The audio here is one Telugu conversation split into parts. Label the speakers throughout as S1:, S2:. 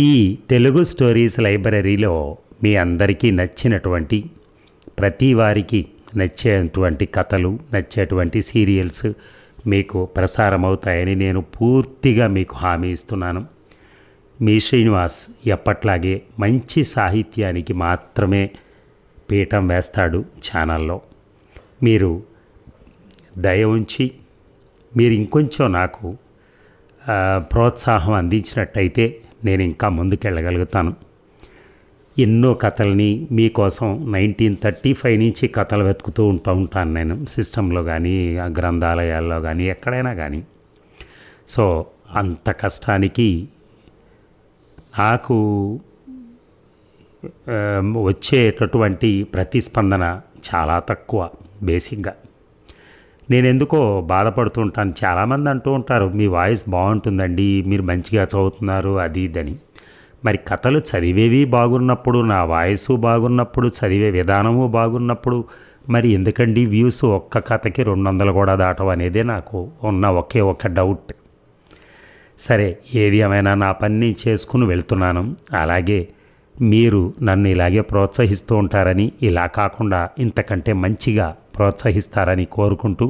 S1: ఈ తెలుగు స్టోరీస్ లైబ్రరీలో మీ అందరికీ నచ్చినటువంటి ప్రతి వారికి నచ్చేటువంటి కథలు నచ్చేటువంటి సీరియల్స్ మీకు ప్రసారమవుతాయని నేను పూర్తిగా మీకు హామీ ఇస్తున్నాను. మీ శ్రీనివాస్ ఎప్పట్లాగే మంచి సాహిత్యానికి మాత్రమే పీఠం వేస్తాడు ఛానల్లో. మీరు దయ ఉంచి మీరు ఇంకొంచెం నాకు ప్రోత్సాహం అందించినట్టయితే నేను ఇంకా ముందుకెళ్ళగలుగుతాను. ఎన్నో కథల్ని మీకోసం నైన్టీన్ థర్టీ ఫైవ్ నుంచి కథలు వెతుకుతూ ఉంటూ ఉంటాను నేను సిస్టంలో కానీ గ్రంథాలయాల్లో కానీ ఎక్కడైనా కానీ సో అంత కష్టానికి నాకు వచ్చేటటువంటి ప్రతిస్పందన చాలా తక్కువ బేసిక్గా. నేను ఎందుకో బాధపడుతుంటాను చాలామంది అంటూ ఉంటారు మీ వాయిస్ బాగుంటుందండి మీరు మంచిగా చదువుతున్నారు అది ఇదని మరి కథలు చదివేవి బాగున్నప్పుడు నా వాయిస్ బాగున్నప్పుడు చదివే విధానము బాగున్నప్పుడు మరి ఎందుకండి వ్యూస్ ఒక్క కథకి రెండు వందలు కూడా దాటం అనేదే నాకు ఉన్న ఒకే ఒక డౌట్. సరే ఏది ఏమైనా నా పని చేసుకుని వెళ్తున్నాను. అలాగే మీరు నన్ను ఇలాగే ప్రోత్సహిస్తూ ఉంటారని ఇలా కాకుండా ఇంతకంటే మంచిగా ప్రోత్సహిస్తారని కోరుకుంటూ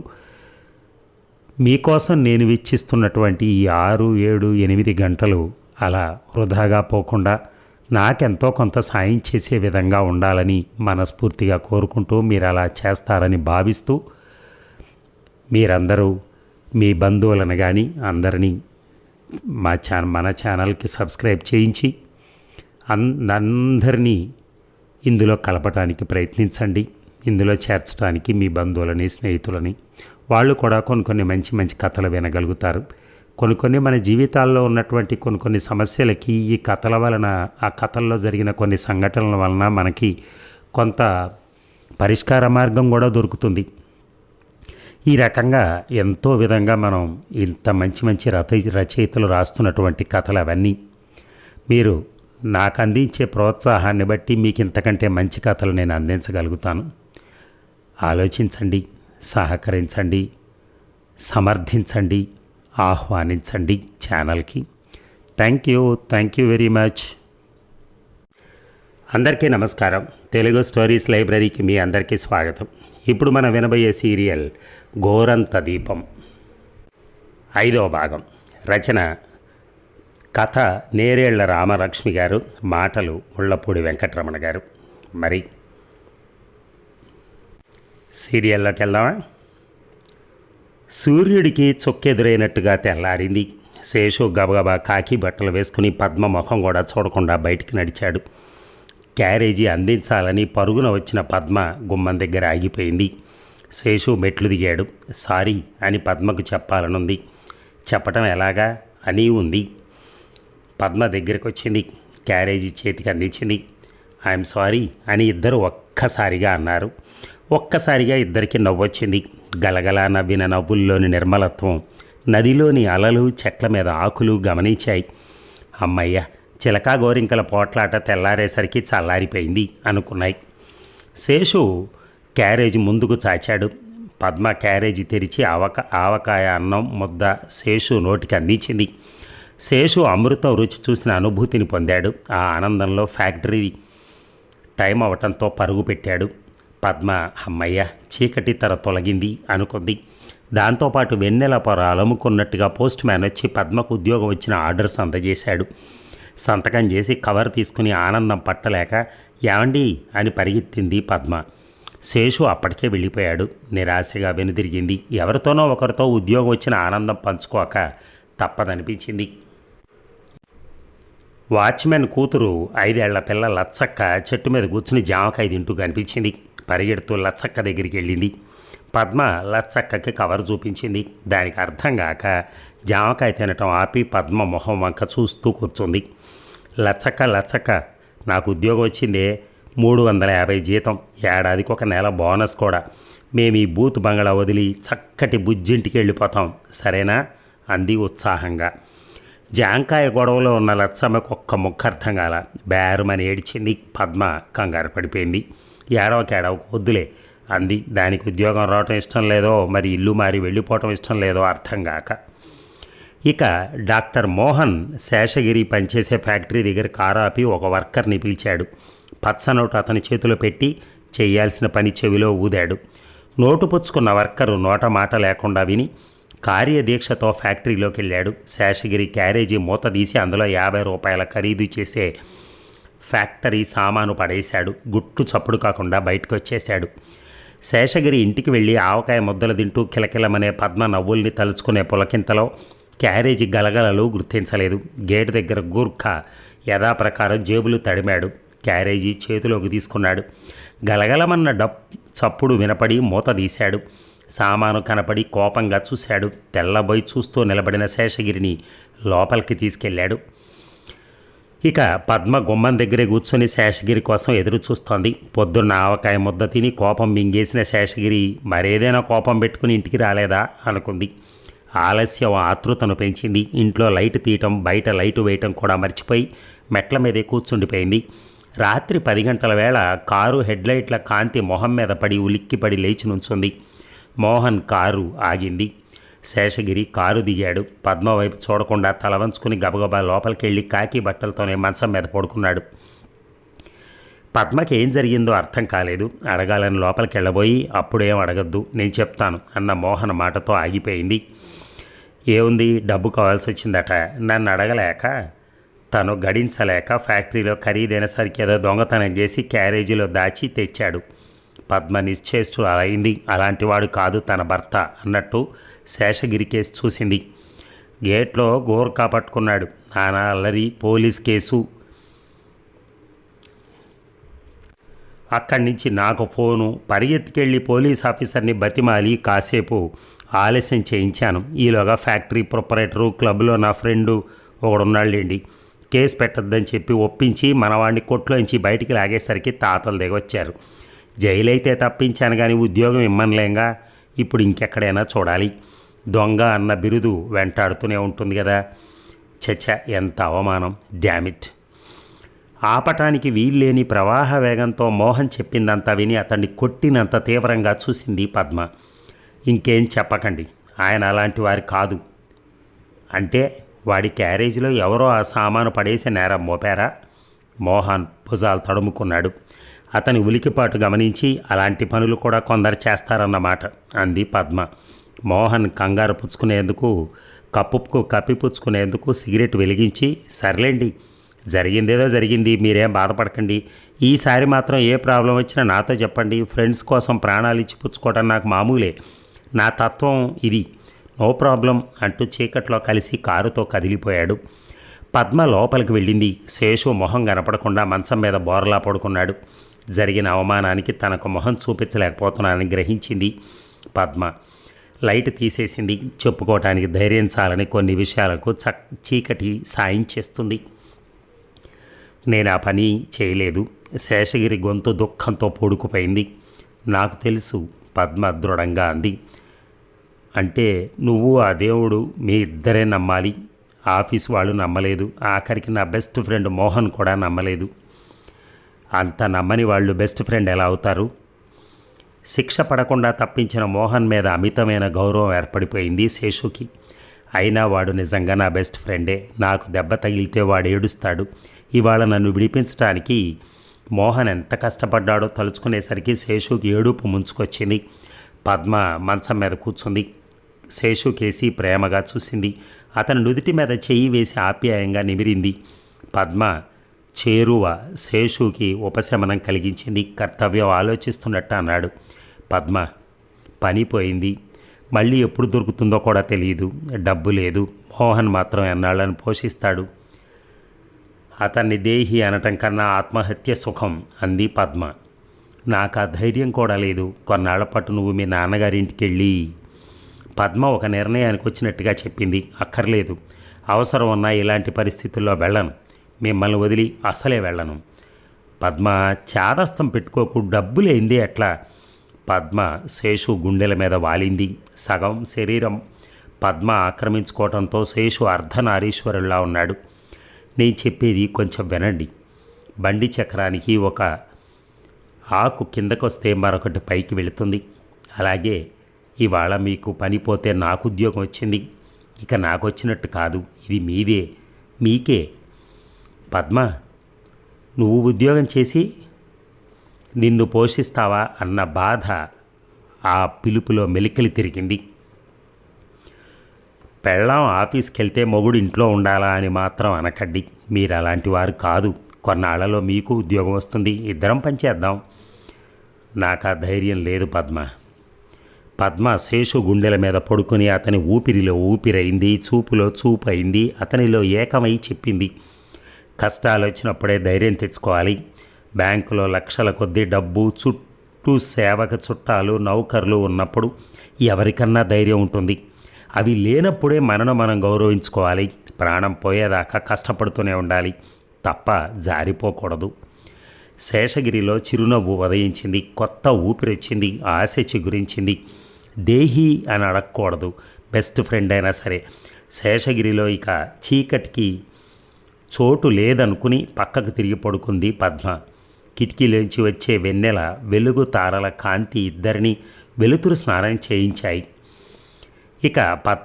S1: మీకోసం నేను వెచ్చిస్తున్నటువంటి ఈ ఆరు ఏడు ఎనిమిది గంటలు అలా వృధాగా పోకుండా నాకెంతో కొంత సాయం చేసే విధంగా ఉండాలని మనస్ఫూర్తిగా కోరుకుంటూ మీరు అలా చేస్తారని భావిస్తూ మీరందరూ మీ బంధువులను కానీ అందరినీ మా ఛాన మన ఛానల్కి సబ్స్క్రైబ్ చేయించి అందరినీ ఇందులో కలపటానికి ప్రయత్నించండి. ఇందులో చేర్చడానికి మీ బంధువులని స్నేహితులని. వాళ్ళు కూడా కొన్ని కొన్ని మంచి మంచి కథలు వినగలుగుతారు. కొన్ని కొన్ని మన జీవితాల్లో ఉన్నటువంటి కొన్ని కొన్ని సమస్యలకి ఈ కథల వలన ఆ కథల్లో జరిగిన కొన్ని సంఘటనల వలన మనకి కొంత పరిష్కార మార్గం కూడా దొరుకుతుంది. ఈ రకంగా ఎంతో విధంగా మనం ఇంత మంచి మంచి రచ రచయితలు రాస్తున్నటువంటి కథలు అవన్నీ మీరు నాకు అందించే ప్రోత్సాహాన్ని బట్టి మీకు ఇంతకంటే మంచి కథలు నేను అందించగలుగుతాను. ఆలోచించండి సహకరించండి సమర్థించండి ఆహ్వానించండి ఛానల్కి. Thank you thank you very much. అందరికీ నమస్కారం. తెలుగు స్టోరీస్ లైబ్రరీకి మీ అందరికీ స్వాగతం. ఇప్పుడు మనం వినబోయే సీరియల్ గోరంత దీపం. ఐదవ భాగం. రచన కథ నేరేళ్ళ రామలక్ష్మి గారు మాటలు ముళ్ళపూడి వెంకటరమణ గారు. మరి సీరియల్లోకి వెళ్దామా? సూర్యుడికి చొక్కెదురైనట్టుగా తెల్లారింది. శేషు గబగబా కాకి బట్టలు వేసుకుని పద్మ ముఖం కూడా చూడకుండా బయటికి నడిచాడు. క్యారేజీ అందించాలని పరుగున వచ్చిన పద్మ గుమ్మం దగ్గర ఆగిపోయింది. శేషు మెట్లు దిగాడు. సారీ అని పద్మకు చెప్పాలనుంది. చెప్పటం ఎలాగా? అని ఉంది. పద్మ దగ్గరికి వచ్చింది క్యారేజీ చేతికి అందించింది. ఐఎమ్ సారీ అని ఇద్దరు ఒక్కసారిగా అన్నారు. ఒక్కసారిగా ఇద్దరికి నవ్వొచ్చింది. గలగలా నవ్విన నవ్వుల్లోని నిర్మలత్వం నదిలోని అలలు చెట్ల మీద ఆకులు గమనించాయి. అమ్మయ్య చిలకా గోరింకల పోట్లాట తెల్లారేసరికి చల్లారిపోయింది అనుకున్నాయి. శేషు క్యారేజ్ ముందుకు చాచాడు. పద్మ క్యారేజీ తెరిచి ఆవక ఆవకాయ అన్నం ముద్ద శేషు నోటికి అందించింది. శేషు అమృతం రుచి చూసిన అనుభూతిని పొందాడు. ఆ ఆనందంలో ఫ్యాక్టరీ టైం అవటంతో పరుగు పెట్టాడు. పద్మ అమ్మయ్య చీకటి తెర తొలగింది అనుకుంది. దాంతోపాటు వెన్నెల పొర అలముకున్నట్టుగా పోస్ట్ మ్యాన్ వచ్చి పద్మకు ఉద్యోగం వచ్చిన ఆర్డర్స్ అందజేశాడు. సంతకం చేసి కవర్ తీసుకుని ఆనందం పట్టలేక యాండి అని పరిగెత్తింది పద్మ. శేషు అప్పటికే వెళ్ళిపోయాడు. నిరాశగా వెనుదిరిగింది. ఎవరితోనో ఒకరితో ఉద్యోగం వచ్చిన ఆనందం పంచుకోక తప్పదనిపించింది. వాచ్మెన్ కూతురు ఐదేళ్ళ పిల్ల లచ్చక్క చెట్టు మీద కూర్చుని జామకాయ తింటూ కనిపించింది. పరిగెడుతూ లచ్చక్క దగ్గరికి వెళ్ళింది. పద్మ లచ్చక్కకి కవర్ చూపించింది. దానికి అర్థం కాక జామకాయ తినటం ఆపి పద్మ మొహం వంక చూస్తూ కూర్చుంది. లచ్చక్క లచ్చక్క నాకు ఉద్యోగం వచ్చిందే. మూడు వందల యాభై జీతం. ఏడాదికి ఒక నెల బోనస్ కూడా. మేము ఈ బూత్ బంగళా వదిలి చక్కటి బుజ్జింటికి వెళ్ళిపోతాం. సరేనా? అంది ఉత్సాహంగా. జాంకాయ గొడవలో ఉన్న లచ్చమ్మకు ఒక్క ముక్క అర్థం కాల. బేరమని ఏడిచింది పద్మ. కంగారు పడిపోయింది. ఏడవకి ఏడవకు వద్దులే అంది. దానికి ఉద్యోగం రావటం ఇష్టం లేదో మరి ఇల్లు మారి వెళ్ళిపోవటం ఇష్టం లేదో అర్థం కాక. ఇక డాక్టర్ మోహన్ శేషగిరి పనిచేసే ఫ్యాక్టరీ దగ్గర కారు ఆపి ఒక వర్కర్ని పిలిచాడు. పచ్చనోటు అతని చేతిలో పెట్టి చేయాల్సిన పని చెవిలో ఊదాడు. నోటు పుచ్చుకున్న వర్కరు నోట మాట లేకుండా విని కార్యదీక్షతో ఫ్యాక్టరీలోకి వెళ్ళాడు శేషగిరి క్యారేజీ మూత తీసి అందులో యాభై రూపాయల ఖరీదు చేసే ఫ్యాక్టరీ సామాను పడేశాడు. గుట్టు చప్పుడు కాకుండా బయటకు వచ్చేశాడు శేషగిరి ఇంటికి వెళ్ళి ఆవకాయ ముద్దలు తింటూ కిలకిలమనే పద్మ నవ్వుల్ని తలుచుకునే పులకింతలో క్యారేజీ గలగలలు గుర్తించలేదు. గేటు దగ్గర గూర్ఖా యథాప్రకారం జేబులు తడిమాడు. క్యారేజీ చేతిలోకి తీసుకున్నాడు. గలగలమన్న డప్ చప్పుడు వినపడి మూత తీశాడు. సామాను కనపడి కోపంగా చూశాడు. తెల్లబోయి చూస్తూ నిలబడిన శేషగిరిని లోపలికి తీసుకెళ్ళాడు. ఇక పద్మ గుమ్మం దగ్గరే కూర్చొని శేషగిరి కోసం ఎదురు చూస్తోంది. పొద్దున్న ఆవకాయ ముద్ద తిని కోపం మింగేసిన శేషగిరి మరేదైనా కోపం పెట్టుకుని ఇంటికి రాలేదా అనుకుంది. ఆలస్యం ఆతృతను పెంచింది. ఇంట్లో లైట్ తీయటం బయట లైటు వేయటం కూడా మర్చిపోయి మెట్ల మీదే కూర్చుండిపోయింది. రాత్రి పది గంటల వేళ కారు హెడ్లైట్ల కాంతి మొహం మీద పడి ఉలిక్కిపడి లేచి నుంచుంది. మోహన్ కారు ఆగింది. శేషగిరి కారు దిగాడు. పద్మ వైపు చూడకుండా తల వంచుకుని గబగబా లోపలికి వెళ్ళి కాకి బట్టలతోనే మంచం మీద పడుకున్నాడు. పద్మకి ఏం జరిగిందో అర్థం కాలేదు. అడగాలని లోపలికి వెళ్ళబోయి అప్పుడేం అడగద్దు నేను చెప్తాను అన్న మోహన మాటతో ఆగిపోయింది. ఏముంది డబ్బు కావాల్సి వచ్చిందట. నన్ను అడగలేక తను గడించలేక ఫ్యాక్టరీలో ఖరీదైన సరికి ఏదో దొంగతనం చేసి క్యారేజీలో దాచి తెచ్చాడు. పద్మ నిశ్చేష్టు అయింది అలాంటి వాడు కాదు తన భర్త అన్నట్టు శేషగిరి కేసు చూసింది. గేట్లో గోర్ఖా పట్టుకున్నాడు నానా అల్లరి పోలీస్ కేసు. అక్కడి నుంచి నాకు ఫోను. పరిగెత్తికెళ్ళి పోలీస్ ఆఫీసర్ని బతిమాలి కాసేపు ఆలస్యం చేయించాను. ఈలోగా ఫ్యాక్టరీ ప్రొపరేటరు క్లబ్లో నా ఫ్రెండు ఒకడున్నాళ్ళండి కేసు పెట్టద్దని చెప్పి ఒప్పించి మనవాడిని కొట్లోంచి బయటికి లాగేసరికి తాతలు దిగొచ్చారు జైలు అయితే తప్పించాను కానీ ఉద్యోగం ఇమ్మనలేంగా. ఇప్పుడు ఇంకెక్కడైనా చూడాలి. దొంగ అన్న బిరుదు వెంటాడుతూనే ఉంటుంది కదా. చచ ఎంత అవమానం. డ్యామిట్ ఆపటానికి వీల్లేని ప్రవాహ వేగంతో మోహన్ చెప్పిందంతా విని అతన్ని కొట్టినంత తీవ్రంగా చూసింది పద్మ. ఇంకేం చెప్పకండి. ఆయన అలాంటి వారి కాదు. అంటే వాడి క్యారేజీలో ఎవరో ఆ సామాను పడేసి నేరం మోపారా? మోహన్ భుజాలు తడుముకున్నాడు. అతని ఉలికిపాటు గమనించి అలాంటి పనులు కూడా కొందరు చేస్తారన్నమాట అంది పద్మ. మోహన్ కంగారు పుచ్చుకునేందుకు కప్పుకు కప్పిపుచ్చుకునేందుకు సిగరెట్ వెలిగించి సర్లేండి జరిగిందేదో జరిగింది మీరేం బాధపడకండి. ఈసారి మాత్రం ఏ ప్రాబ్లం వచ్చినా నాతో చెప్పండి ఫ్రెండ్స్ కోసం ప్రాణాలు ఇచ్చి పుచ్చుకోవడం నాకు మామూలే. నా తత్వం ఇది. నో ప్రాబ్లం అంటూ చీకట్లో కలిసి కారుతో కదిలిపోయాడు. పద్మ లోపలికి వెళ్ళింది. శేషు మొహం కనపడకుండా మంచం మీద బోర్లా పడుకున్నాడు. జరిగిన అవమానానికి తనకు మొహం చూపించలేకపోతున్నానని గ్రహించింది పద్మ. లైట్ తీసేసింది. చెప్పుకోవటానికి ధైర్యం చాలని కొన్ని విషయాలకు చక్ చీకటి సాయం చేస్తుంది. నేను ఆ పని చేయలేదు. శేషగిరి గొంతు దుఃఖంతో పూడుకుపోయింది. నాకు తెలుసు పద్మ దృఢంగా అంది. అంటే నువ్వు ఆ దేవుడు మీ ఇద్దరే నమ్మాలి. ఆఫీస్ వాళ్ళు నమ్మలేదు. ఆఖరికి నా బెస్ట్ ఫ్రెండ్ మోహన్ కూడా నమ్మలేదు. అంత నమ్మని వాళ్ళు బెస్ట్ ఫ్రెండ్ ఎలా అవుతారు? శిక్ష పడకుండా తప్పించిన మోహన్ మీద అమితమైన గౌరవం ఏర్పడిపోయింది శేషుకి. అయినా వాడు నిజంగా నా బెస్ట్ ఫ్రెండే. నాకు దెబ్బ తగిలితే వాడు ఏడుస్తాడు. ఇవాళ నన్ను విడిపించడానికి మోహన్ ఎంత కష్టపడ్డాడో తలుచుకునేసరికి శేషుకి ఏడుపు ముంచుకొచ్చింది. పద్మ మంచం మీద కూర్చుంది. శేషు కేసి ప్రేమగా చూసింది. అతని నుదుటి మీద చెయ్యి వేసి ఆప్యాయంగా నిమిరింది. పద్మ చేరువ శేషుకి ఉపశమనం కలిగించింది. కర్తవ్యం ఆలోచిస్తున్నట్టు అన్నాడు. పద్మ. పని పోయింది. మళ్ళీ ఎప్పుడు దొరుకుతుందో కూడా తెలియదు. డబ్బు లేదు. మోహన్ మాత్రం ఎన్నాళ్ళని పోషిస్తాడు. అతన్ని దేహి అనటం కన్నా ఆత్మహత్య సుఖం అంది పద్మ. నాకు ఆ ధైర్యం కూడా లేదు. కొన్నాళ్ళ పాటు నువ్వు మీ నాన్నగారింటికి వెళ్ళి పద్మ ఒక నిర్ణయానికి వచ్చినట్టుగా చెప్పింది. అక్కర్లేదు. అవసరం ఉన్న ఇలాంటి పరిస్థితుల్లో వెళ్ళను. మిమ్మల్ని వదిలి అసలే వెళ్ళను. పద్మ చాదస్తం పెట్టుకోకు. డబ్బు లేంది ఎట్లా? పద్మ శేషు గుండెల మీద వాలింది. సగం శరీరం పద్మ ఆక్రమించుకోవడంతో శేషు అర్ధనారీశ్వరుల్లా ఉన్నాడు. నేను చెప్పేది కొంచెం వినండి. బండి చక్రానికి ఒక ఆకు కిందకొస్తే మరొకటి పైకి వెళుతుంది. అలాగే ఇవాళ మీకు పనిపోతే నాకు ఉద్యోగం వచ్చింది. ఇక నాకు వచ్చినట్టు కాదు. ఇది మీదే మీకే. పద్మ నువ్వు ఉద్యోగం చేసి నిన్ను పోషిస్తావా అన్న బాధ ఆ పిలుపులో మెలికలు తిరిగింది. పెళ్ళాం ఆఫీస్కి వెళ్తే మొగుడు ఇంట్లో ఉండాలా అని మాత్రం అనకండి. మీరు అలాంటి వారు కాదు. కొన్నాళ్ళలో మీకు ఉద్యోగం వస్తుంది. ఇద్దరం పనిచేద్దాం నాకు ఆ ధైర్యం లేదు పద్మ. పద్మ శేషు గుండెల మీద పడుకొని అతని ఊపిరిలో ఊపిరైంది. చూపులో చూపు అయింది అతనిలో ఏకమై చెప్పింది. కష్టాలు వచ్చినప్పుడే ధైర్యం తెచ్చుకోవాలి. బ్యాంకులో లక్షల కొద్దీ డబ్బు చుట్టూ సేవక చుట్టాలు నౌకర్లు ఉన్నప్పుడు ఎవరికన్నా ధైర్యం ఉంటుంది. అవి లేనప్పుడే మనను మనం గౌరవించుకోవాలి. ప్రాణం పోయేదాకా కష్టపడుతూనే ఉండాలి. తప్ప జారిపోకూడదు. శేషగిరిలో చిరునవ్వు ఉదయించింది. కొత్త ఊపిరొచ్చింది ఆశ చిగురించింది. దేహి అని అడగకూడదు. బెస్ట్ ఫ్రెండ్ అయినా సరే. శేషగిరిలో ఇక చీకటికి చోటు లేదనుకుని పక్కకు తిరిగి పడుకుంది పద్మ. కిటికీలోంచి వచ్చే వెన్నెల వెలుగు తారల కాంతి ఇద్దరిని వెలుతురు స్నానం చేయించాయి. ఇక పద్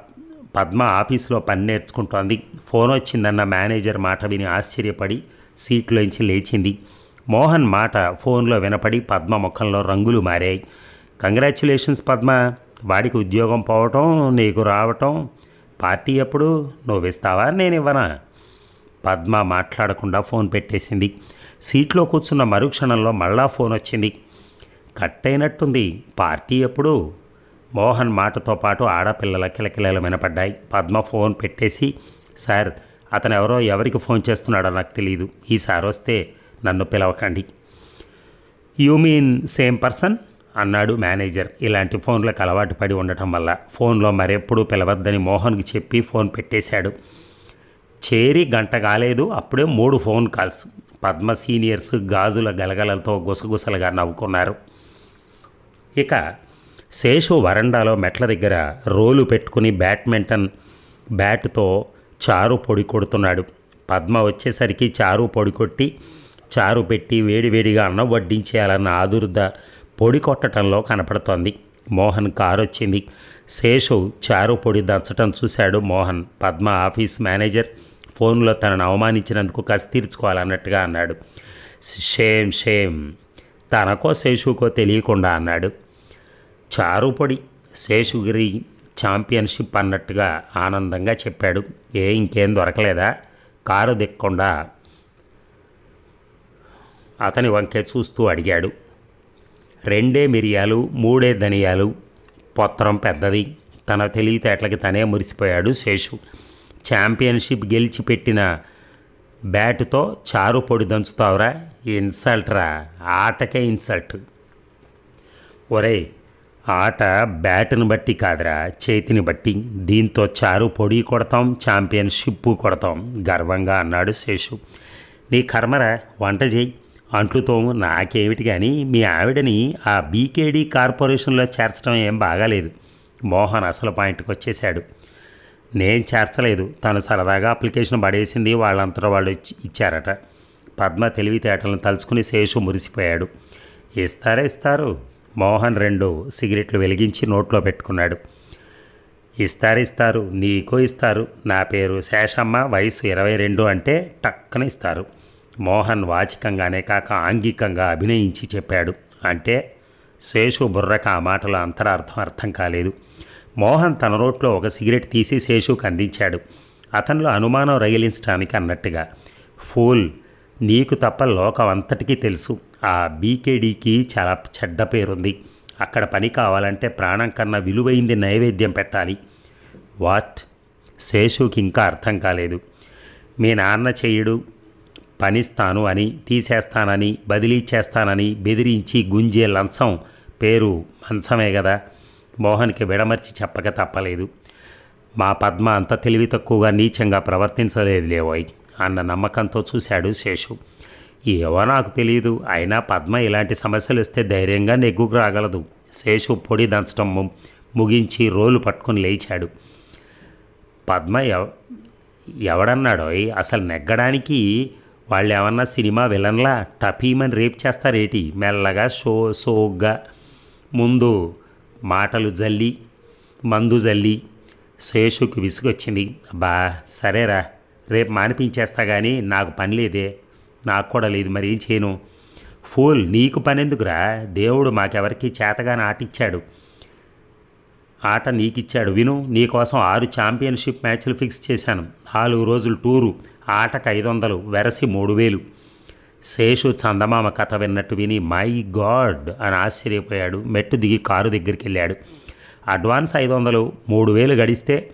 S1: పద్మ ఆఫీసులో పని నేర్చుకుంటోంది. ఫోన్ వచ్చిందన్న మేనేజర్ మాట విని ఆశ్చర్యపడి సీట్లోంచి లేచింది. మోహన్ మాట ఫోన్లో వినపడి పద్మ ముఖంలో రంగులు మారాయి. కంగ్రాచులేషన్స్ పద్మ వాడికి ఉద్యోగం పోవటం నీకు రావటం పార్టీ ఎప్పుడు? నువ్వు ఇస్తావా? నేను ఇవ్వనా? పద్మ మాట్లాడకుండా ఫోన్ పెట్టేసింది. సీట్లో కూర్చున్న మరుక్షణంలో మళ్ళా ఫోన్ వచ్చింది. కట్ అయినట్టుంది పార్టీ ఎప్పుడు? మోహన్ మాటతో పాటు ఆడపిల్లల కిలకిలలు వినపడ్డాయి. పద్మ ఫోన్ పెట్టేసి సార్ అతను ఎవరో ఎవరికి ఫోన్ చేస్తున్నాడో నాకు తెలియదు ఈసారి వస్తే నన్ను పిలవకండి. You mean same person? అన్నాడు మేనేజర్. ఇలాంటి ఫోన్లకు అలవాటు పడి ఉండటం వల్ల ఫోన్లో మరెప్పుడూ పిలవద్దని మోహన్కి చెప్పి ఫోన్ పెట్టేశాడు. చేరి గంట కాలేదు అప్పుడే మూడు ఫోన్ కాల్స్. పద్మ సీనియర్స్ గాజుల గలగలతో గుసగుసలుగా నవ్వుకున్నారు. ఇక శేషు వరండాలో మెట్ల దగ్గర రోలు పెట్టుకుని బ్యాడ్మింటన్ బ్యాట్తో చారు పొడి కొడుతున్నాడు. పద్మ వచ్చేసరికి చారు పొడి కొట్టి చారు పెట్టి వేడివేడిగా అన్నం వడ్డించేయాలన్న ఆదుర్ద పొడి కొట్టడంలో కనపడుతోంది. మోహన్ కారు వచ్చింది శేషు చారు పొడి దంచటం చూశాడు మోహన్. పద్మ ఆఫీస్ మేనేజర్ ఫోన్లో తనను అవమానించినందుకు కసి తీర్చుకోవాలన్నట్టుగా అన్నాడు. షేమ్ షేమ్ తనకో శేషుకో తెలియకుండా అన్నాడు. చారుపొడి శేషుగిరి ఛాంపియన్షిప్ అన్నట్టుగా ఆనందంగా చెప్పాడు. ఏ ఇంకేం దొరకలేదా? కారు దిక్కకుండా అతని వంకే చూస్తూ అడిగాడు. రెండే మిరియాలు మూడే ధనియాలు పొత్రం పెద్దది. తన తెలివితేటలకి తనే మురిసిపోయాడు శేషు. ఛాంపియన్షిప్ గెలిచి పెట్టిన బ్యాటుతో చారు పొడి దంచుతావురా. ఇన్సల్ట్ రా. ఆటకే ఇన్సల్ట్. ఒరే ఆట బ్యాటును బట్టి కాదురా చేతిని బట్టి. దీంతో చారు పొడి కొడతాం ఛాంపియన్షిప్ కొడతాం. గర్వంగా అన్నాడు శేషు. నీ కర్మరా వంట చేయి. అంట్లుతోము నాకేమిటి కానీ మీ ఆవిడని ఆ బీకేడీ కార్పొరేషన్లో చేర్చడం ఏం బాగాలేదు. మోహన్ అసలు పాయింట్కి వచ్చేశాడు నేను చేర్చలేదు. తను సరదాగా అప్లికేషన్ పడేసింది. వాళ్ళంతటా వాళ్ళు ఇచ్చారట. పద్మ తెలివితేటలను తలుచుకుని శేషు మురిసిపోయాడు. ఇస్తారా ఇస్తారు? మోహన్ రెండు సిగరెట్లు వెలిగించి నోట్లో పెట్టుకున్నాడు. ఇస్తారు ఇస్తారు? నీకో ఇస్తారు. నా పేరు శేషమ్మ. వయసు ఇరవై రెండు అంటే టక్కన ఇస్తారు. మోహన్ వాచికంగానే కాక ఆంగికంగా అభినయించి చెప్పాడు. అంటే శేషు బుర్రకు ఆ మాటలో అంతరార్థం అర్థం కాలేదు. మోహన్ తన నోట్లో ఒక సిగరెట్ తీసి శేషుకు అందించాడు. అతనిలో అనుమానం రగిలించడానికి అన్నట్టుగా ఫూల్ నీకు తప్ప లోకం అంతటికీ తెలుసు. ఆ బీకేడీకి చాలా చెడ్డ పేరుంది. అక్కడ పని కావాలంటే ప్రాణం కన్నా విలువైంది నైవేద్యం పెట్టాలి. వాట్? శేషుకి ఇంకా అర్థం కాలేదు. మీ నాన్న చెయ్యడు పనిస్తాను అని తీసేస్తానని బదిలీ చేస్తానని బెదిరించి గుంజే లంచం పేరు మంచమే కదా. మోహన్కి విడమర్చి చెప్పక తప్పలేదు. మా పద్మ అంత తెలివి తక్కువగా నీచంగా ప్రవర్తించలేదు లేవోయ్ అన్న నమ్మకంతో చూశాడు శేషు. ఏవో నాకు తెలియదు అయినా పద్మ ఇలాంటి సమస్యలు వస్తే ధైర్యంగా నెగ్గుకు రాగలదు. శేషు పొడి దంచడం ముగించి రోలు పట్టుకొని లేచాడు. పద్మ ఎవ ఎవడన్నాడో అసలు నెగ్గడానికి వాళ్ళు ఏమన్నా సినిమా విలన్లా టపీమని రేప్ చేస్తారేటి? మెల్లగా షో సోగ్గా ముందు మాటలు జల్లి మందు జల్లి శేషుకి విసుగొచ్చింది. అబ్బా సరేరా రేపు మానిపించేస్తా కానీ నాకు పని లేదే నాకు కూడా లేదు మరి ఏం చేయను? ఫూల్ నీకు పనెందుకురా? దేవుడు మాకెవరికి చేతగాని ఆటిచ్చాడు. ఆట నీకిచ్చాడు. విను నీకోసం ఆరు ఛాంపియన్షిప్ మ్యాచ్లు ఫిక్స్ చేశాను. నాలుగు రోజులు టూరు ఆటకు ఐదు వందలు వెరసి మూడు వేలు. శేషు చందమామ కథ విన్నట్టు విని మై గాడ్ అని ఆశ్చర్యపోయాడు. మెట్టు దిగి కారు దగ్గరికి వెళ్ళాడు అడ్వాన్స్ ఐదు వందలు మూడు వేలు గడిస్తే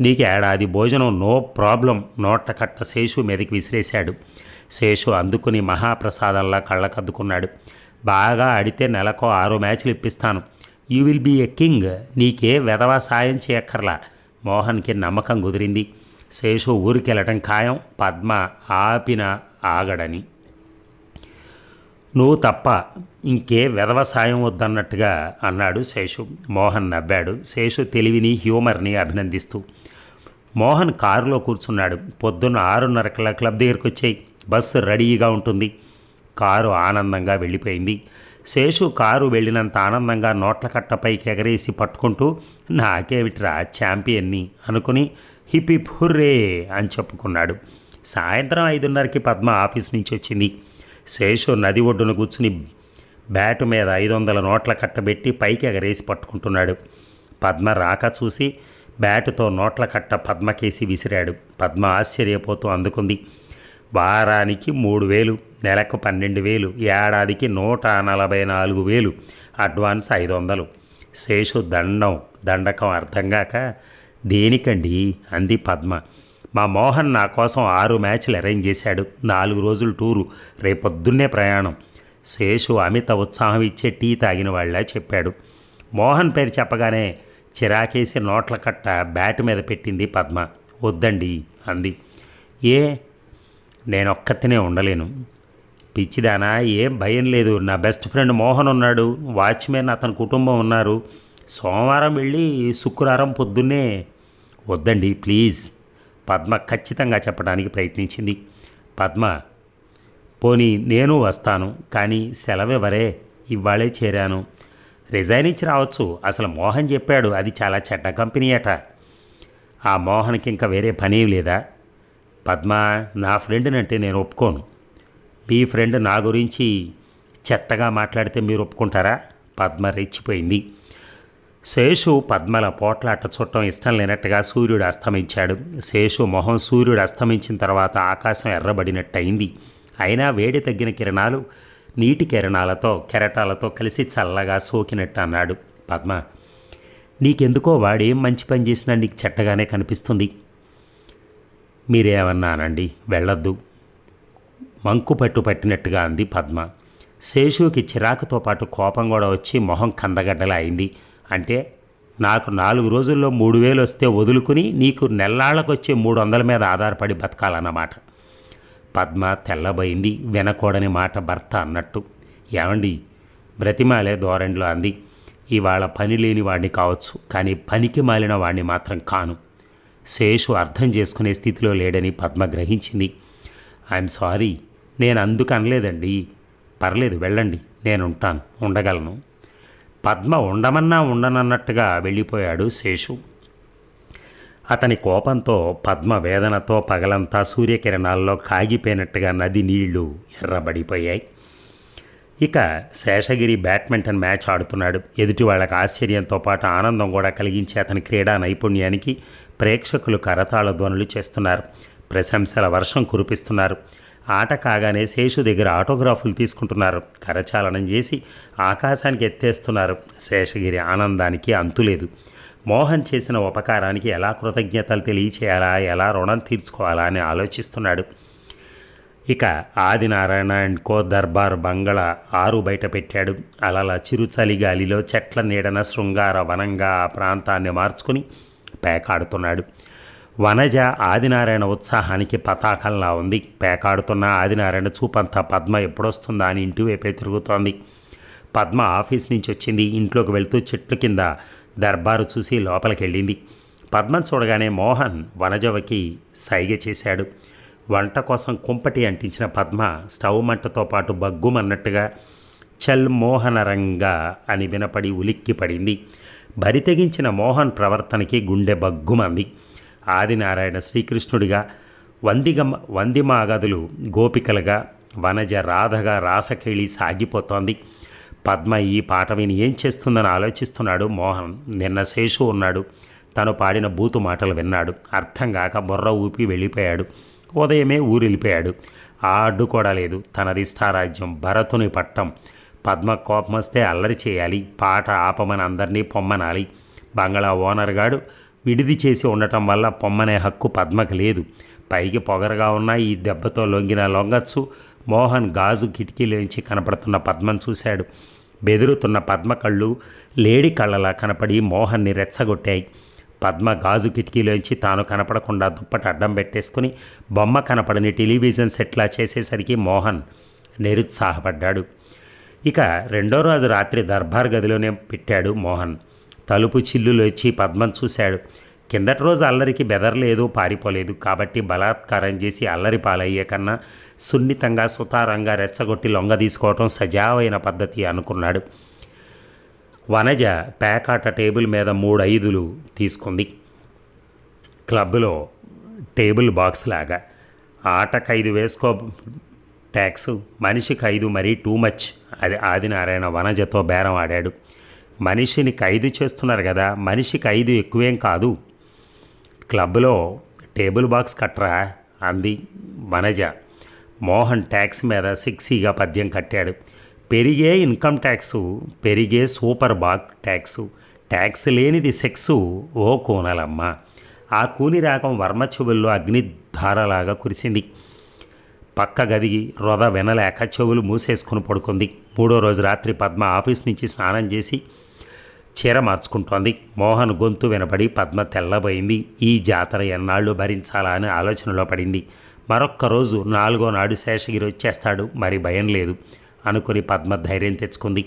S1: నీకు ఏడాది భోజనం నో ప్రాబ్లం నోట కట్ట శేషు మీదకి విసిరేశాడు. శేషు అందుకుని మహాప్రసాదంలా కళ్ళకద్దుకున్నాడు. బాగా ఆడితే నెలకో ఆరు మ్యాచ్లు ఇప్పిస్తాను. You will be a king. నీకే వెధవ సాయం చేయక్కర్లా మోహన్కి నమ్మకం కుదిరింది. శేషు ఊరికెళ్ళటం ఖాయం. పద్మ ఆపిన ఆగడని. నువ్వు తప్ప ఇంకే వెధవ సాయం వద్దన్నట్టుగా అన్నాడు శేషు. మోహన్ నవ్వాడు. శేషు తెలివిని హ్యూమర్ని అభినందిస్తూ. మోహన్ కారులో కూర్చున్నాడు. పొద్దున్న ఆరున్నర క్లబ్ దగ్గరికి వచ్చాయి బస్సు రెడీగా ఉంటుంది. కారు ఆనందంగా వెళ్ళిపోయింది. శేషు కారు వెళ్ళినంత ఆనందంగా నోట్ల కట్టపైకి ఎగరేసి పట్టుకుంటూ నాకేమిట్రా ఛాంపియన్ని అనుకుని హిప్ హుర్రే అని చెప్పుకున్నాడు. సాయంత్రం ఐదున్నరకి పద్మ ఆఫీస్ నుంచి వచ్చింది. శేషు నది ఒడ్డున కూర్చుని బ్యాటు మీద ఐదు వందల నోట్ల కట్టబెట్టి పైకి ఎగరేసి పట్టుకుంటున్నాడు. పద్మ రాక చూసి బ్యాటుతో నోట్ల కట్ట పద్మకేసి విసిరాడు. పద్మ ఆశ్చర్యపోతూ అందుకుంది వారానికి మూడు వేలు నెలకు పన్నెండు వేలు ఏడాదికి నూట నలభై నాలుగు వేలు అడ్వాన్స్ ఐదు వందలు శేషు దండం దండకం అర్థం కాక దేనికండి? అంది పద్మ. మా మోహన్ నా కోసం ఆరు మ్యాచ్లు అరేంజ్ చేశాడు. నాలుగు రోజులు టూరు. రేపొద్దున్నే ప్రయాణం. శేషు అమిత ఉత్సాహం ఇచ్చే టీ తాగిన వాళ్ళ చెప్పాడు. మోహన్ పేరు చెప్పగానే చిరాకేసి నోట్ల కట్ట బ్యాట్ మీద పెట్టింది పద్మ. వద్దండి అంది. ఏ? నేనొక్కతినే ఉండలేను. పిచ్చిదానా ఏం భయం లేదు. నా బెస్ట్ ఫ్రెండ్ మోహన్ ఉన్నాడు. వాచ్మెన్ అతని కుటుంబం ఉన్నారు. సోమవారం వెళ్ళి శుక్రవారం పొద్దున్నే వద్దండి ప్లీజ్. పద్మ ఖచ్చితంగా చెప్పడానికి ప్రయత్నించింది. పద్మ పోనీ నేను వస్తాను కానీ సెలవివ్వరే ఇవాళే చేరాను. రిజైన్ ఇచ్చి రావచ్చు అసలు మోహన్ చెప్పాడు అది చాలా చెడ్డ కంపెనీ అట. ఆ మోహన్కి ఇంకా వేరే పని లేదా? పద్మ నా ఫ్రెండ్నంటే నేను ఒప్పుకోను. మీ ఫ్రెండ్ నా గురించి చెత్తగా మాట్లాడితే మీరు ఒప్పుకుంటారా? పద్మ రెచ్చిపోయింది. శేషు పద్మల పోట్లాట చుట్టం ఇష్టం లేనట్టుగా సూర్యుడు అస్తమించాడు. శేషు మొహం సూర్యుడు అస్తమించిన తర్వాత ఆకాశం ఎర్రబడినట్టు అయింది అయినా వేడి తగ్గిన కిరణాలు నీటి కిరణాలతో కెరటాలతో కలిసి చల్లగా సోకినట్టు అన్నాడు పద్మ. నీకెందుకో వాడేం మంచి పని చేసినా నీకు చెట్టగానే కనిపిస్తుంది. మీరేమన్నా అనండి వెళ్ళొద్దు. మంకు పట్టు పట్టినట్టుగా అంది పద్మ. శేషుకి చిరాకుతో పాటు కోపం కూడా వచ్చి మొహం కందగడ్డలా అయింది. అంటే నాకు నాలుగు రోజుల్లో మూడు వేలు వస్తే వదులుకుని నీకు నెల్లాళ్ళకు వచ్చే మూడు వందల మీద ఆధారపడి బతకాలన్నమాట. పద్మ తెల్లబోయింది వినకూడని మాట భర్త అన్నట్టు. ఏమండి? బ్రతిమాలే ధోరణిలో అంది. ఇవాళ పని లేని వాడిని కావచ్చు కానీ పనికి మాలిన వాడిని మాత్రం కాను. శేషు అర్థం చేసుకునే స్థితిలో లేడని పద్మ గ్రహించింది. ఐఎమ్ సారీ నేను అందుకు అనలేదండి పర్లేదు వెళ్ళండి నేను ఉంటాను ఉండగలను. పద్మ ఉండమన్నా ఉండనన్నట్టుగా వెళ్ళిపోయాడు శేషు. అతని కోపంతో పద్మ వేదనతో పగలంతా సూర్యకిరణాల్లో కాగిపోయినట్టుగా నది నీళ్ళు ఎర్రబడిపోయాయి. ఇక శేషగిరి బ్యాడ్మింటన్ మ్యాచ్ ఆడుతున్నాడు. ఎదుటి వాళ్ళకి ఆశ్చర్యంతో పాటు ఆనందం కూడా కలిగించే అతని క్రీడా నైపుణ్యానికి ప్రేక్షకులు కరతాళ ధ్వనులు చేస్తున్నారు. ప్రశంసల వర్షం కురిపిస్తున్నారు. ఆట కాగానే శేషు దగ్గర ఆటోగ్రాఫులు తీసుకుంటున్నారు. కరచాలనం చేసి ఆకాశానికి ఎత్తేస్తున్నారు. శేషగిరి ఆనందానికి అంతులేదు మోహన్ చేసిన ఉపకారానికి ఎలా కృతజ్ఞతలు తెలియచేయాలా? ఎలా రుణం తీర్చుకోవాలా అని ఆలోచిస్తున్నాడు. ఇక ఆదినారాయణ అండ్ కో దర్బార్ బంగళ ఆరు బయట పెట్టాడు. అలల చిరుచలి గాలిలో చెట్ల నీడన శృంగార వనంగా ఆ ప్రాంతాన్ని మార్చుకుని పేకాడుతున్నాడు. వనజ ఆదినారాయణ ఉత్సాహానికి పతాకంలా ఉంది. పేకాడుతున్న ఆదినారాయణ చూపంతా పద్మ ఎప్పుడొస్తుందా అని ఇంటి వైపే తిరుగుతోంది. పద్మ ఆఫీస్ నుంచి వచ్చింది. ఇంట్లోకి వెళ్తూ చెట్లు కింద దర్బారు చూసి లోపలికి వెళ్ళింది పద్మం చూడగానే మోహన్ వనజవకి సైగ చేశాడు. వంట కోసం కుంపటి అంటించిన పద్మ స్టవ్ మంటతో పాటు బగ్గుమన్నట్టుగా చల్ మోహనరంగా అని వినపడి ఉలిక్కి పడింది బరితెగించిన మోహన్ ప్రవర్తనకి గుండె బగ్గుమంది. ఆదినారాయణ శ్రీకృష్ణుడిగా వందిగమ వందిమాగదులు గోపికలుగా వనజ రాధగా రాసకేళి సాగిపోతోంది. పద్మ ఈ పాట విని ఏం చేస్తుందని ఆలోచిస్తున్నాడు మోహన్. నిన్న శేషు ఉన్నాడు. తను పాడిన బూతు మాటలు విన్నాడు. అర్థం కాక బుర్ర ఊపి వెళ్ళిపోయాడు. ఉదయమే ఊరెళ్ళిపోయాడు. ఆ అడ్డు కూడా లేదు. తనది ఇష్టారాజ్యం భరతుని పట్టం. పద్మ కోపం వస్తే అల్లరి చేయాలి. పాట ఆపమని అందరినీ పొమ్మనాలి. బంగళా ఓనర్ గాడు విడిది చేసి ఉండటం వల్ల పొమ్మనే హక్కు పద్మకు లేదు. పైకి పొగరగా ఉన్న ఈ దెబ్బతో లొంగిన లొంగచ్చు మోహన్ గాజు కిటికీలోంచి కనపడుతున్న పద్మను చూశాడు. బెదురుతున్న పద్మ కళ్ళు లేడి కళ్ళలా కనపడి మోహన్ని రెచ్చగొట్టాయి. పద్మ గాజు కిటికీలోంచి తాను కనపడకుండా దుప్పటి అడ్డం పెట్టేసుకుని బొమ్మ కనపడని టెలివిజన్ సెట్లా చేసేసరికి మోహన్ నిరుత్సాహపడ్డాడు. ఇక రెండో రోజు రాత్రి దర్బార్ గదిలోనే పెట్టాడు మోహన్. తలుపు చిల్లులోచి పద్మం చూశాడు. కిందటి రోజు అల్లరికి బెదరలేదు పారిపోలేదు. కాబట్టి బలాత్కారం చేసి అల్లరి పాలయ్యే కన్నా సున్నితంగా సుతారంగా రెచ్చగొట్టి లొంగ తీసుకోవటం సజావైన పద్ధతి అనుకున్నాడు. వనజ పేకాట టేబుల్ మీద మూడు ఐదులు తీసుకుంది. క్లబ్లో టేబుల్ బాక్స్ లాగా. ఆటకు ఐదు వేసుకో ట్యాక్స్. మనిషికి ఐదు మరీ టూ మచ్. అది ఆదినారాయణ వనజతో బేరం ఆడాడు. మనిషిని ఖైదు చేస్తున్నారు కదా మనిషికి ఐదు ఎక్కువేం కాదు. క్లబ్లో టేబుల్ బాక్స్ కట్టరా అంది వనజ మోహన్ ట్యాక్స్ మీద సిక్సీగా పద్యం కట్టాడు. పెరిగే ఇన్కమ్ ట్యాక్సు పెరిగే సూపర్ బాక్ ట్యాక్సు ట్యాక్స్ లేనిది సెక్సు ఓ కూనలమ్మ. ఆ కూని రాగం వర్మ చెవుల్లో అగ్నిధారలాగా కురిసింది. పక్క గది రొద వినలేక చెవులు మూసేసుకుని పడుకుంది. మూడో రోజు రాత్రి పద్మ ఆఫీస్ నుంచి స్నానం చేసి చీర మార్చుకుంటోంది. మోహన్ గొంతు వినపడి పద్మ తెల్లబోయింది. ఈ జాతర ఎన్నాళ్ళు భరించాలా అని ఆలోచనలో పడింది. మరొక్క రోజు నాలుగో నాడు శేషగిరి వచ్చేస్తాడు. మరి భయం లేదు అనుకుని పద్మ ధైర్యం తెచ్చుకుంది.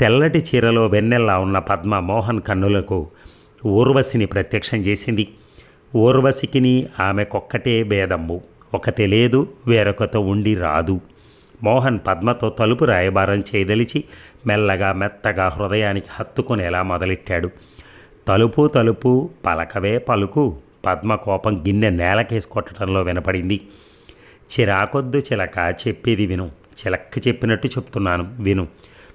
S1: తెల్లటి చీరలో వెన్నెల్లా ఉన్న పద్మ మోహన్ కన్నులకు ఊర్వశిని ప్రత్యక్షం చేసింది. ఊర్వశికిని ఆమెకొక్కటే భేదమ్ము. ఒక లేదు వేరొకతో ఉండి రాదు. మోహన్ పద్మతో తలుపు రాయబారం చేయదలిచి మెల్లగా మెత్తగా హృదయానికి హత్తుకునేలా మొదలెట్టాడు. తలుపు తలుపు పలకవే పలుకు పద్మ కోపం గిన్నె నేలకేసి కొట్టడంలో వినపడింది. చిరాకొద్దు చిలక చెప్పేది విను. చిలక్క చెప్పినట్టు చెప్తున్నాను విను.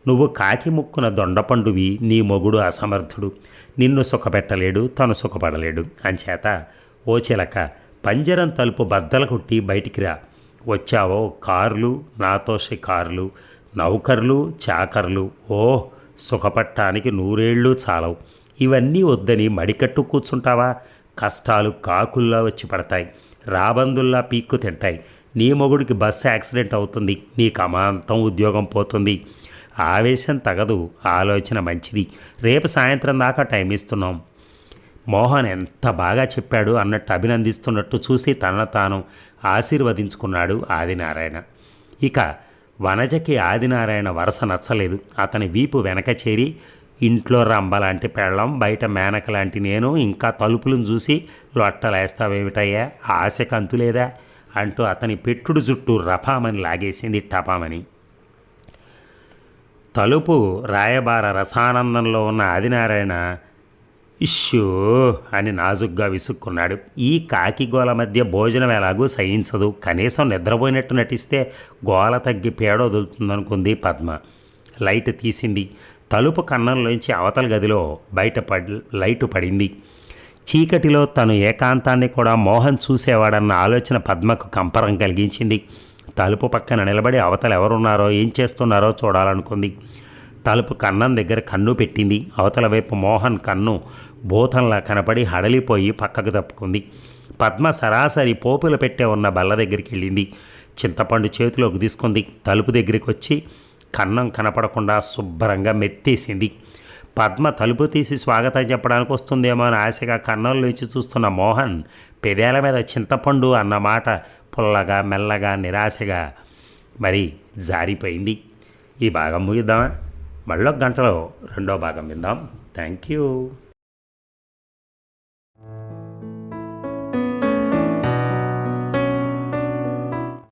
S1: నువ్వు కాకి ముక్కున దొండపండువి నీ మొగుడు అసమర్థుడు. నిన్ను సుఖపెట్టలేడు తను సుఖపడలేడు. అంచేత ఓ చిలక పంజరం తలుపు బద్దలు కొట్టి బయటికి రా. వచ్చావో కార్లు నాతో షికార్లు. నౌకర్లు చాకర్లు ఓ సుఖపట్టానికి నూరేళ్ళు చాలవు. ఇవన్నీ వద్దని మడికట్టు కూర్చుంటావా? కష్టాలు కాకుల్లా వచ్చి పడతాయి. రాబందుల్లా పీక్కు తింటాయి. నీ మొగుడికి బస్సు యాక్సిడెంట్ అవుతుంది. నీకు అమాంతం ఉద్యోగం పోతుంది. ఆవేశం తగదు. ఆలోచన మంచిది. రేపు సాయంత్రం దాకా టైం ఇస్తున్నాం. మోహన్ ఎంత బాగా చెప్పాడు అన్నట్టు అభినందిస్తున్నట్టు చూసి తన తాను ఆశీర్వదించుకున్నాడు ఆదినారాయణ. ఇక వనజకి ఆదినారాయణ వరస నచ్చలేదు. అతని వీపు వెనక చేరి ఇంట్లో రంబ లాంటి పెళ్ళం బయట మేనక లాంటి నేను ఇంకా తలుపులను చూసి లొట్టలేస్తావేమిటయ్యా? ఆశకు అంతులేదా అంటూ అతని పెట్టుడు జుట్టు రఫామని లాగేసింది టపామని తలుపు రాయబార రసానందంలో ఉన్న ఆదినారాయణ ఇష్యూ అని నాజుగ్గా విసుక్కున్నాడు. ఈ కాకి గోల మధ్య భోజనం ఎలాగూ సహించదు. కనీసం నిద్రపోయినట్టు నటిస్తే గోల తగ్గి పేడ వదులుతుందనుకుంది పద్మ. లైట్ తీసింది. తలుపు కన్నంలోంచి అవతల గదిలో బయట పడి లైటు పడింది. చీకటిలో తను ఏకాంతాన్ని కూడా మోహన్ చూసేవాడన్న ఆలోచన పద్మకు కంపరం కలిగించింది. తలుపు పక్కన నిలబడి అవతల ఎవరున్నారో ఏం చేస్తున్నారో చూడాలనుకుంది. తలుపు కన్నం దగ్గర కన్ను పెట్టింది. అవతల వైపు మోహన్ కన్ను భూతంలా కనపడి హడలిపోయి పక్కకు తప్పుకుంది. పద్మ సరాసరి పోపులు పెట్టే ఉన్న బల్ల దగ్గరికి వెళ్ళింది. చింతపండు చేతిలోకి తీసుకుంది. తలుపు దగ్గరికి వచ్చి కన్నం కనపడకుండా శుభ్రంగా మెత్తేసింది. పద్మ తలుపు తీసి స్వాగతం చెప్పడానికి వస్తుందేమో అని ఆశగా కన్నంలోంచి చూస్తున్న మోహన్ పెదేల మీద చింతపండు అన్న మాట పుల్లగా మెల్లగా నిరాశగా మరి జారిపోయింది. ఈ భాగం ముగిద్దామా? మళ్ళీ ఒక గంటలో రెండో భాగం విందాం. Thank you.